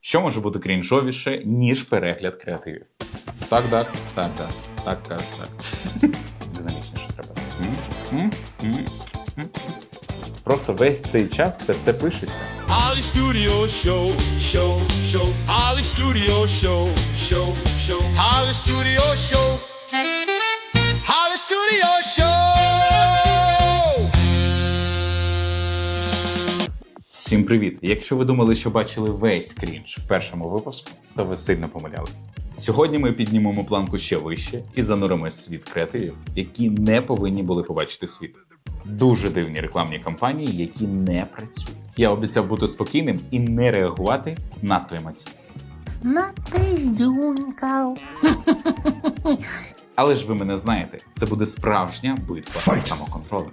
Що може бути крінжовіше, ніж перегляд креативів? Так, так, так, так, так, так, так. Динамічніше треба. Просто весь цей час це все пишеться. Ollie Студіо Шоу, шоу, шоу, Ollie Студіо Шоу, шоу, шоу, Ollie Студіо Show. Всім привіт! Якщо ви думали, що бачили весь крінж в першому випуску, то ви сильно помилялись. Сьогодні ми піднімемо планку ще вище і зануримось в світ креативів, які не повинні були побачити світ. Дуже дивні рекламні кампанії, які не працюють. Я обіцяв бути спокійним і не реагувати надто емоційно. На пиздюнькав. Але ж ви мене знаєте, це буде справжня битва з самоконтролем.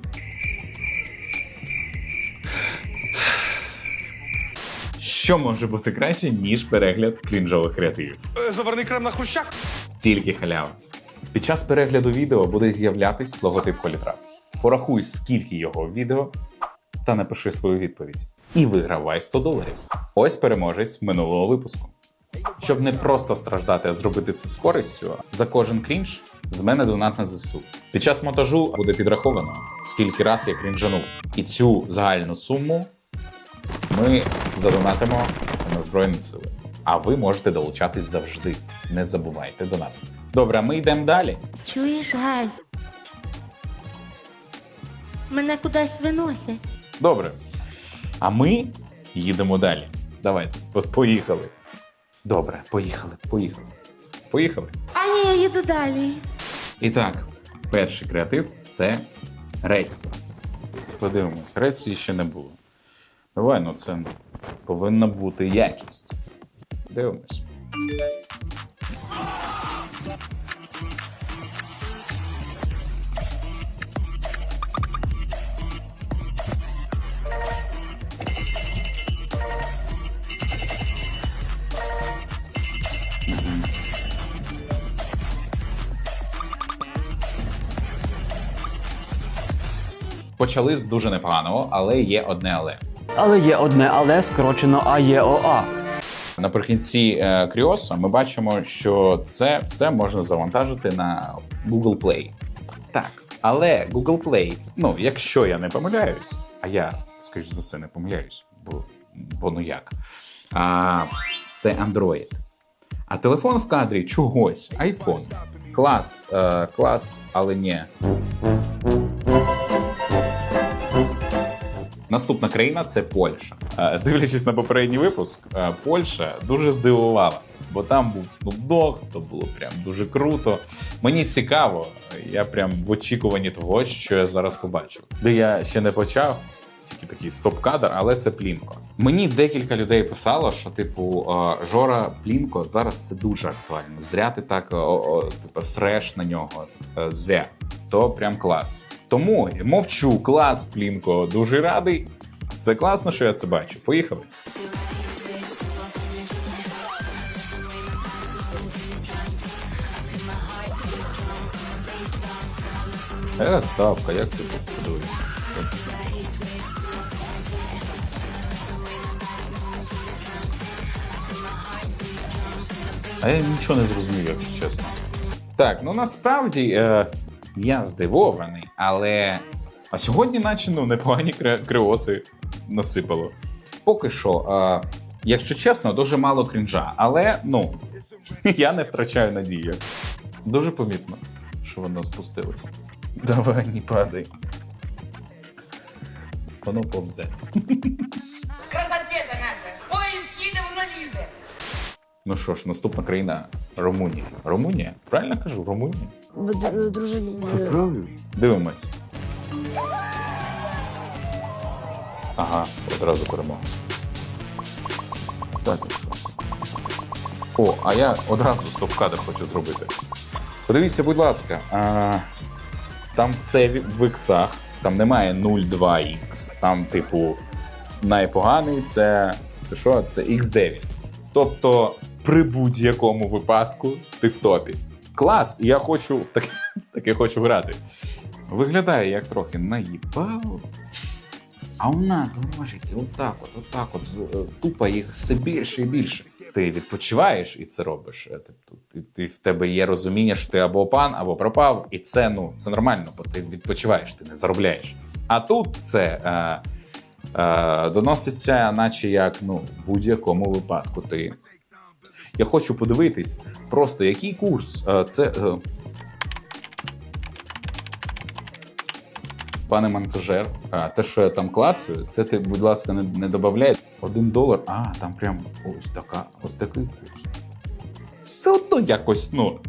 Що може бути краще, ніж перегляд крінжових креативів? Заварний крем на хрущах. Тільки халява. Під час перегляду відео буде з'являтись логотип Холітраф. Порахуй, скільки його відео, та напиши свою відповідь. І вигравай 100 доларів. Ось переможець минулого випуску. Щоб не просто страждати, а зробити це з користю, за кожен крінж з мене донат на ЗСУ. Під час монтажу буде підраховано, скільки раз я крінжанув. І цю загальну суму ми задонатимо на Збройні Сили. А ви можете долучатись завжди. Не забувайте донатити. Добре, ми йдемо далі. Чуєш, Галь? Мене кудись виносять. Добре. А ми їдемо далі. Давайте, от поїхали. Добре, поїхали, поїхали. Поїхали. А ні, я їду далі. І так, перший креатив це Рейс. Подивимось, Рейсу ще не було. Давай, ну це повинна бути якість. Дивимось. Почали з дуже непоганого, але є одне але. Але є одне але скорочено АЄОА. Наприкінці е, Кріоса ми бачимо, що це все можна завантажити на Google Play. Так, але Google Play, ну якщо я не помиляюсь, а я, скоріш за все, не помиляюсь, бо, бо ну як. А, це Android. А телефон в кадрі чогось, iPhone. Клас, е, клас, але ні. Наступна країна це Польща. Е, Дивлячись на попередній випуск, е, Польща дуже здивувала, бо там був Snoop то було прям дуже круто. Мені цікаво, я прям в очікуванні того, що я зараз побачу. Де я ще не почав. Тільки такий стоп-кадр, але це Плінко. Мені декілька людей писало, що типу Жора Плінко зараз це дуже актуально. Зря ти так о, типу, среш на нього. Е, Зря. То прям клас. Тому мовчу, клас, Плінко, дуже радий. Це класно, що я це бачу. Поїхали. Е, ставка, як це подивитися? А я нічого не зрозумів, якщо чесно. Так, ну насправді е, я здивований, але. А сьогодні, наче ну, непогані креоси насипало. Поки що, е, якщо чесно, дуже мало крінжа, але ну, я не втрачаю надії. Дуже помітно, що воно спустилось. Давай, не падай. Воно повзе. Ну що ж, наступна країна Румунія. Румунія? Правильно кажу, Румунія? Ви дружині. Дивимось. Ага, одразу перемога. Так, і що? О, а я одразу стоп-кадр хочу зробити. Подивіться, будь ласка, а, там все в- в іксах, там немає 0,2х. Там, типу, найпоганий це. Це що? Це X9. Тобто, при будь-якому випадку ти в топі. Клас, я хочу в таке, в таке хочу грати. Виглядає як трохи наїбало. А у нас грошики отак от, отак от, е, тупо їх все більше і більше. ти відпочиваєш і це робиш. Тобто, ти, ти в тебе є розуміння, що ти або пан, або пропав, і це ну це нормально, бо ти відпочиваєш, ти не заробляєш. А тут це е, е, доноситься, наче як ну в будь-якому випадку. Ти я хочу подивитись, просто який курс е, це. е, Пане монтажер, а, те, що я там клацаю, це ти, будь ласка, не, не додай. Один долар. А, там прям ось така, ось такий курс. Все одно якось, ну.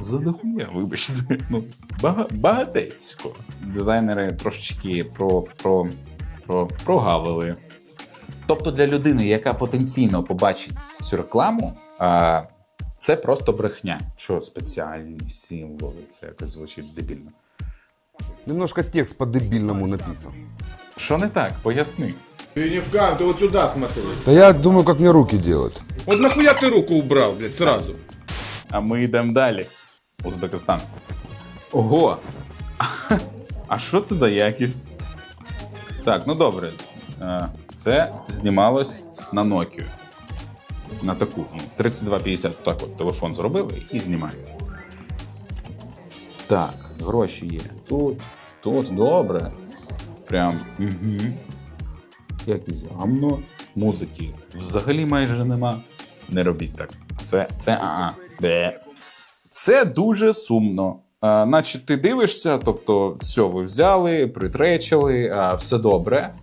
Задохуя, вибачте. Ну, багатецько. Дизайнери трошечки про, про, про, прогавили. Тобто для людини, яка потенційно побачить цю рекламу, це просто брехня. Що спеціальні символи, це якось звучить дебільно. Немножко текст по-дебильному написан. Що не так? Поясни. Ты не в кам, ты вот сюда смотри. Да я думаю, как мне руки делать. Вот нахуя ты руку убрал, блядь, сразу? А ми йдемо далі. Узбекистан. Ого! А що це за якість? Так, ну добре. Е, Це знімалось на Nokia. На таку. ну, 3250. Так от телефон зробили і знімають. Так, гроші є. Тут, тут, добре. Прям. Угу. Якісь гамно. Музики взагалі майже нема. Не робіть так. Це, це а. Це дуже сумно. А, наче ти дивишся, тобто, все, ви взяли, притречили, а, все добре.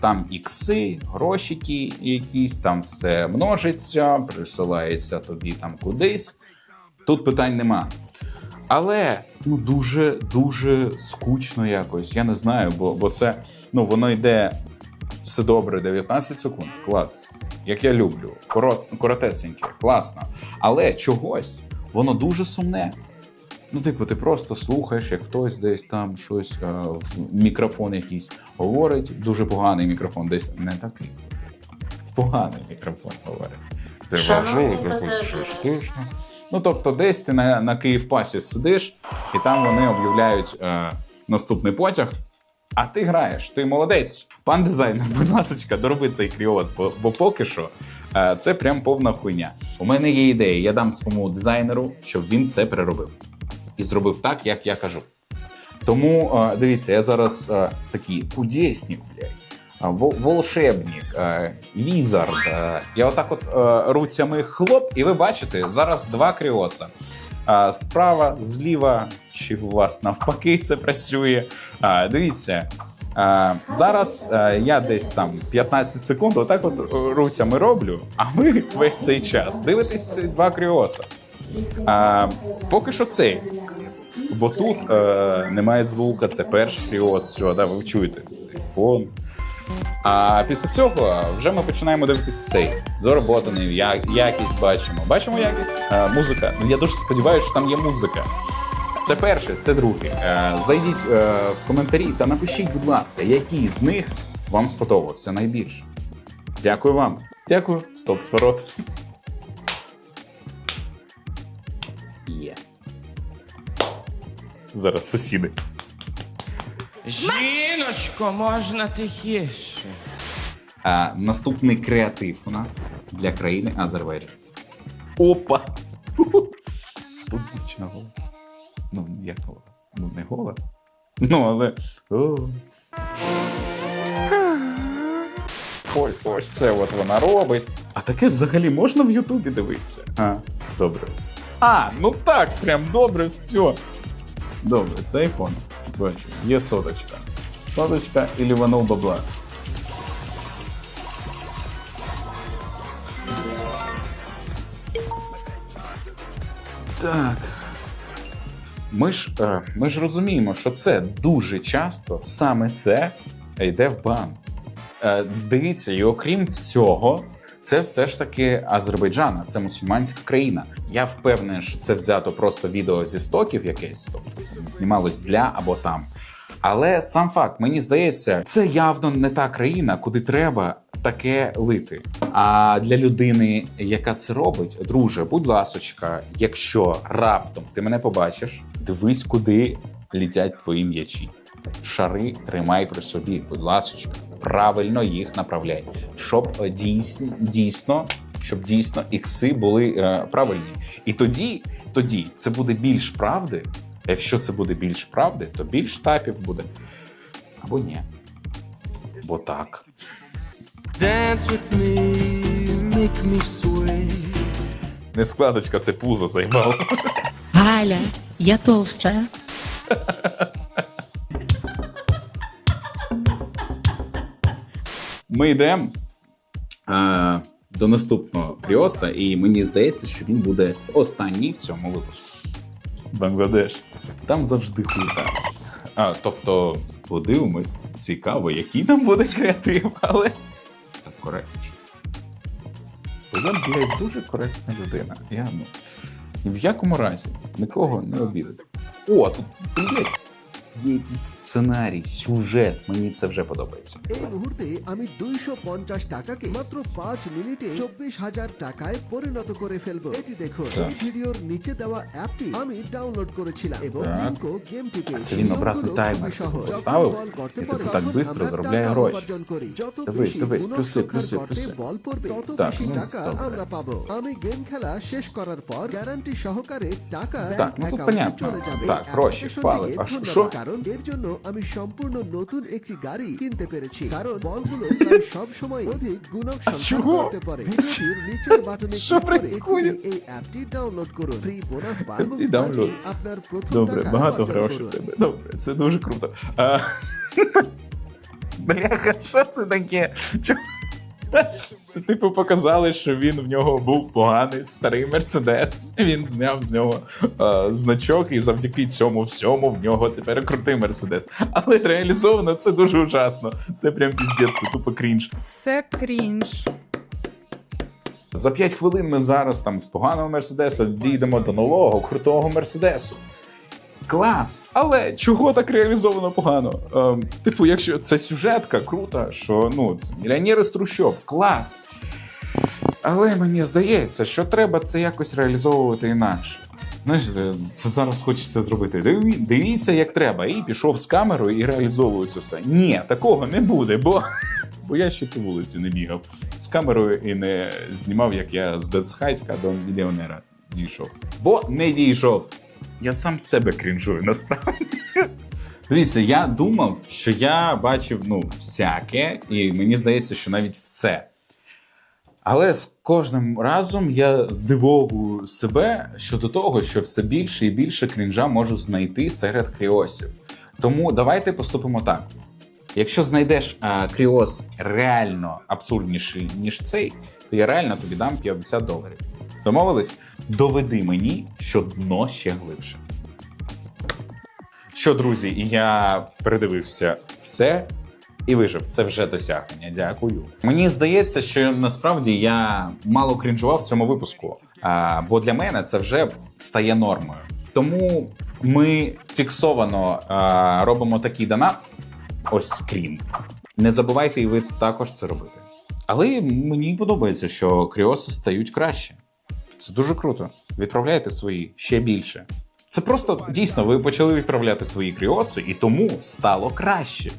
Там ікси, грошики якісь, там все множиться, присилається тобі там кудись. Тут питань нема. Але ну дуже дуже скучно якось. Я не знаю, бо, бо це ну воно йде все добре, 19 секунд. Клас. Як я люблю. Корот, коротесеньке, класно. Але чогось воно дуже сумне. Ну, типу, ти просто слухаєш, як хтось десь там щось е, в мікрофон якийсь говорить. Дуже поганий мікрофон, десь не такий. В поганий мікрофон говорить. Ти важливо, пасажири. штучно. Ну, тобто, десь ти на, на Київпасі сидиш, і там вони об'являють е, наступний потяг. А ти граєш, ти молодець. Пан дизайнер, будь ласка, дороби цей кріоз, бо, бо поки що е, це прям повна хуйня. У мене є ідея, я дам своєму дизайнеру, щоб він це переробив. І зробив так, як я кажу. Тому е, дивіться, я зараз е, такий кудесник, блядь. Волшебник, візард. е. Я отак от руцями хлоп, і ви бачите, зараз два кріоса. Справа, зліва, чи у вас навпаки це працює. Дивіться. Зараз я десь там 15 секунд, отак от руцями роблю, а ви весь цей час дивитесь ці два кріоса. Поки що цей. Бо тут е, немає звука, це перший кріос, що да, ви чуєте цей фон. А після цього вже ми починаємо дивитися цей доработаний, я, якість бачимо. Бачимо якість? Е, музика. Ну я дуже сподіваюся, що там є музика. Це перше, це друге. Е, зайдіть е, в коментарі та напишіть, будь ласка, які з них вам сподобався найбільше. Дякую вам. Дякую. Стоп, сворот. Зараз сусіди. Жіночко, можна тихіше. А, наступний креатив у нас для країни Азербайджан. Опа! Тут дівчина гола. Ну, як гола? Ну, не гола. Ну, але. О. Ой, ось це от вона робить. А таке взагалі можна в Ютубі дивитися? А, добре. А, ну так, прям добре, все. Добре, це айфон. Бачу, є соточка. Соточка і ліванув бабла. Так. Ми ж, е, ми ж розуміємо, що це дуже часто саме це йде в бан. Е, дивіться, і окрім всього, це все ж таки Азербайджан, а це мусульманська країна. Я впевнений, що це взято просто відео зі стоків якесь, тобто це знімалось для або там. Але сам факт, мені здається, це явно не та країна, куди треба таке лити. А для людини, яка це робить, друже, будь ласочка, якщо раптом ти мене побачиш, дивись, куди літять твої м'ячі. Шари тримай при собі, будь ласочка, правильно їх направляй, щоб е, дійсно, дійсно щоб дійсно ікси були е, правильні. І тоді, тоді це буде більш правди. Якщо це буде більш правди, то більш тапів буде. Або ні. Бо так. Dance with me, make me sway. Не складочка, це пузо займало. Галя, я толстая. Ми йдемо е, до наступного Кріоса, і мені здається, що він буде останній в цьому випуску. Бангладеш. Там завжди хуйта. А, тобто, подивимось, цікаво, який там буде креатив, але так коректніше. Я, блядь, дуже коректна людина. Я ну, в якому разі нікого не обідати. О, тут, блядь, є якийсь сценарій, сюжет. Мені це вже подобається. এই মুহূর্তে আমি দুইশো পঞ্চাশ টাকাকে মাত্র পাঁচ মিনিটে চব্বিশ হাজার টাকায় পরিণত করে ফেলবো এটি দেখুন এই ভিডিওর নিচে দেওয়া অ্যাপটি আমি ডাউনলোড করেছিলাম এবং Так. লিঙ্কও গেমটিতে А це він обратний নিয়মগুলো таймер খুবই সহজ। поставив, যখন বল করতে і পারে, типу так তখন бистро আমরা заробляє টাকা гроші. উপার্জন করি। যত Дивись, বেশি дивись, গুণক плюси, সংখ্যার плюси, গর্তে плюси. বল পড়বে তত Так, বেশি ну, টাকা добре. আমরা পাবো আমি গেম খেলা শেষ করার পর গ্যারান্টি সহকারে টাকা Так, ব্যাংক ну, тут অ্যাকাউন্টে понятно. চলে যাবে Так, гроші, অ্যাপ্লিকেশনটিকে впали. А ধন্যবাদ, що? কারণ এর জন্য আমি সম্পূর্ণ নতুন একটি গাড়ি কিনতে পেরেছি কারণ বলগুলো সব সময় অধিক গুণক করতে পারে নিচের বাটনে এই অ্যাপটি ডাউনলোড করুন ফ্রি বোনাস আপনার প্রথম Добре, багато грошей в це дуже круто. Бляха, що це таке? Чому? Це типу показали, що він в нього був поганий старий мерседес. Він зняв з нього е, значок, і завдяки цьому всьому в нього тепер крутий мерседес. Але реалізовано це дуже ужасно. Це прям піздець, це тупо крінж. Це крінж. За 5 хвилин ми зараз там з поганого мерседеса дійдемо до нового крутого мерседесу. Клас! Але чого так реалізовано погано? Ем, типу, якщо це сюжетка крута, що ну, це мільйонери з трущоб, клас. Але мені здається, що треба це якось реалізовувати інакше. Знаєш, це- зараз хочеться зробити. Диві- Дивіться, як треба. І пішов з камерою і реалізовує це все. Ні, такого не буде, бо, бо я ще по вулиці не бігав з камерою і не знімав, як я з безхатька до мільйонера дійшов. Бо не дійшов. Я сам себе крінжую, насправді. Дивіться, я думав, що я бачив ну, всяке, і мені здається, що навіть все. Але з кожним разом я здивовую себе щодо того, що все більше і більше крінжа можу знайти серед кріосів. Тому давайте поступимо так. Якщо знайдеш а, кріос реально абсурдніший, ніж цей, то я реально тобі дам 50 доларів. Домовились? Доведи мені, що дно ще глибше. Що, друзі, я передивився все і вижив. Це вже досягнення. Дякую. Мені здається, що насправді я мало крінжував в цьому випуску, а, бо для мене це вже стає нормою. Тому ми фіксовано а, робимо такий донат. Ось скрін. Не забувайте і ви також це робити. Але мені подобається, що кріоси стають краще. Це дуже круто. Відправляйте свої ще більше. Це просто дійсно ви почали відправляти свої кріоси, і тому стало краще.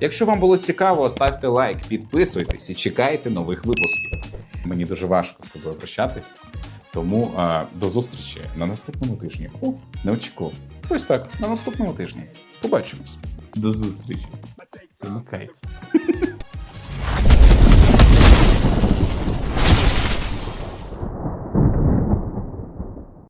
Якщо вам було цікаво, ставте лайк, підписуйтесь і чекайте нових випусків. Мені дуже важко з тобою прощатись. Тому а, до зустрічі на наступному тижні. О, не очікував. Ось так, на наступному тижні. Побачимось. До зустрічі. Замикається.